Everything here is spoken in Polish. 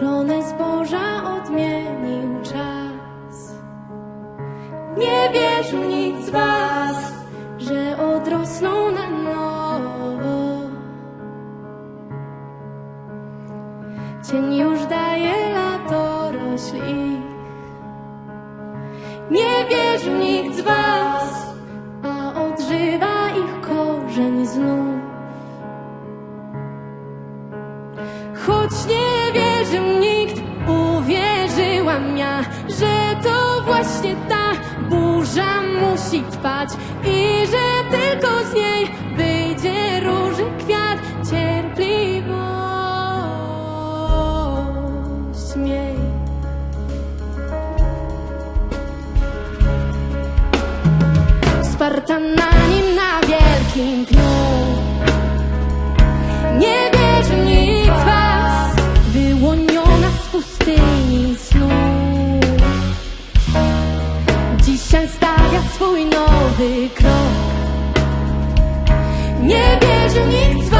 Zielone zboża odmienił czas. Nie wierzył nikt z was, że odrosną na nowo. Cień już daje lato rośli. Nie wierzył nikt z was, nikt, uwierzyłam ja, że to właśnie ta burza musi trwać i że tylko z niej wyjdzie róży kwiat, cierpliwość miej. Sparta swój nowy krok. Nie wierzył nikt z.